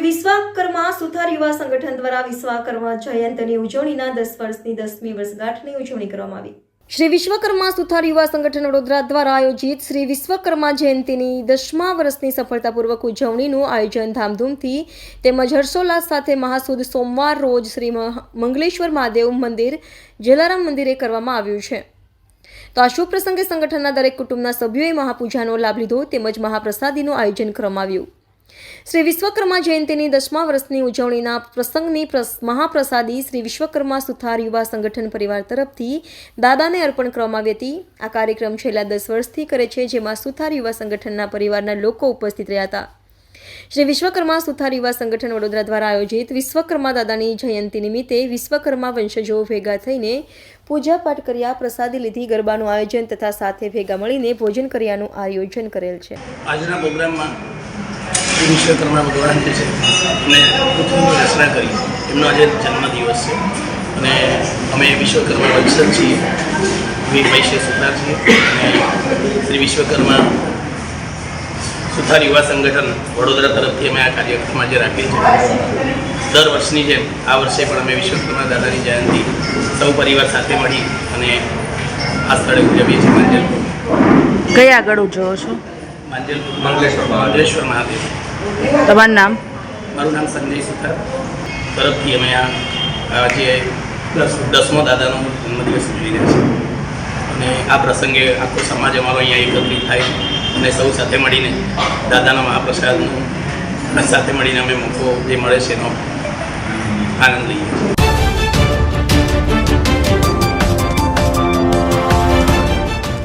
વિશ્વકર્મા સુથાર યુવા સંગઠન દ્વારા વિશ્વકર્મા જયંતની ઉજવણીના દસ વર્ષની દસમી વર્ષગાંઠની ઉજવણી કરવામાં આવી. શ્રી વિશ્વકર્મા સુથાર યુવા સંગઠન વડોદરા દ્વારા આયોજિત શ્રી વિશ્વકર્મા જયંતીની દસમા વર્ષની સફળતાપૂર્વક ઉજવણીનું આયોજન ધામધૂમથી તેમજ હર્ષોલ્લાસ સાથે મહાસુદ સોમવાર રોજ શ્રી મંગલેશ્વર મહાદેવ મંદિર, જલારામ મંદિરે કરવામાં આવ્યું છે. તો આ શુભ પ્રસંગે સંગઠનના દરેક કુટુંબના સભ્યોએ મહાપૂજાનો લાભ લીધો તેમજ મહાપ્રસાદીનું આયોજન કરવામાં આવ્યું. શ્રી વિશ્વકર્મા જયંતીની દસમા વર્ષની ઉજવણીના પ્રસંગની મહાપ્રસાદી શ્રી વિશ્વકર્મા સુથાર યુવા સંગઠન પરિવાર તરફથી દાદાને અર્પણ કરવામાં આવી હતી. આ કાર્યક્રમ છેલ્લા દસ વર્ષથી કરે છે, જેમાં સુથાર યુવા સંગઠનના પરિવારના લોકો ઉપસ્થિત રહ્યા હતા. શ્રી વિશ્વકર્મા સુથાર યુવા સંગઠન વડોદરા દ્વારા આયોજિત વિશ્વકર્મા દાદાની જયંતિ નિમિત્તે વિશ્વકર્મા વંશજો ભેગા થઈને પૂજાપાઠ કર્યા, પ્રસાદી લીધી, ગરબાનું આયોજન તથા સાથે ભેગા મળીને ભોજન કર્યાનું આયોજન કરેલ છે. આજના પ્રોગ્રામમાં વિશ્વકર્મા ભગવાન જે છે અને પૃથ્વીની રચના કરી. એમનો આજે જન્મદિવસ છે. અને અમે વિશ્વકર્મા વંશજ છીએ. વીર વૈશ્ય સુથાર છીએ. અને શ્રી વિશ્વકર્મા સુથાર યુવા સંગઠન વડોદરા તરફથી અમે આ કાર્યક્રમ આજે રાખીએ છીએ. દર વર્ષની જેમ આ વર્ષે પણ અમે વિશ્વકર્મા દાદાની જયંતિ સૌ પરિવાર સાથે મળી અને આ સ્થળે ઉજવીએ છીએ. કયા આગળ ઉજવો છો? મંગલેશ્વર મંગલેશ્વર મહાદેવ તમારું નામ? મારું નામ સંજય સુથાર. તરફથી અમે આ આ જે દસ દસમો દાદાનો જન્મદિવસ ઉજવી રહ્યા છીએ. અને આ પ્રસંગે આખો સમાજ અમારો અહીંયા એકત્રિત થાય અને સૌ સાથે મળીને દાદાના મહાપ્રસાદનું સાથે મળીને અમે મોકો જે મળે છે એનો આનંદ લઈએ છીએ.